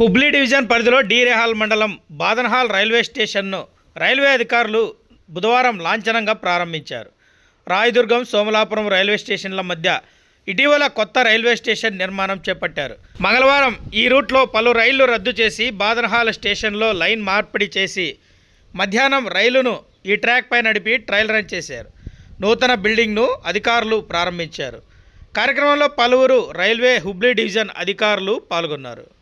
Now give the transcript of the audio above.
Hubli division పరిధిలో డీరేహాల్ మండలం బాదన్హాల్ railway స్టేషన్ను రైల్వే అధికారులు బుధవారం లాంఛనంగా ప్రారంభించారు. రాయదుర్గం సోమలాపురం రైల్వే స్టేషన్ల మధ్య ఇటీవల కొత్త రైల్వే స్టేషన్ నిర్మాణం చేపట్టారు. మంగళవారం ఈ రూట్లో పలు రైళ్ళు రద్దు చేసి బాదన్హాల్ స్టేషన్లో లైన్ మార్పిడి చేసి మధ్యాహ్నం రైలును ఈ ట్రాక్ పై నడిపి ట్రయల్ రన్ చేశారు. నూతన బిల్డింగ్ను అధికారులు ప్రారంభించారు. కార్యక్రమంలో పలువురు రైల్వే హుబ్లీ డివిజన్ అధికారులు పాల్గొన్నారు.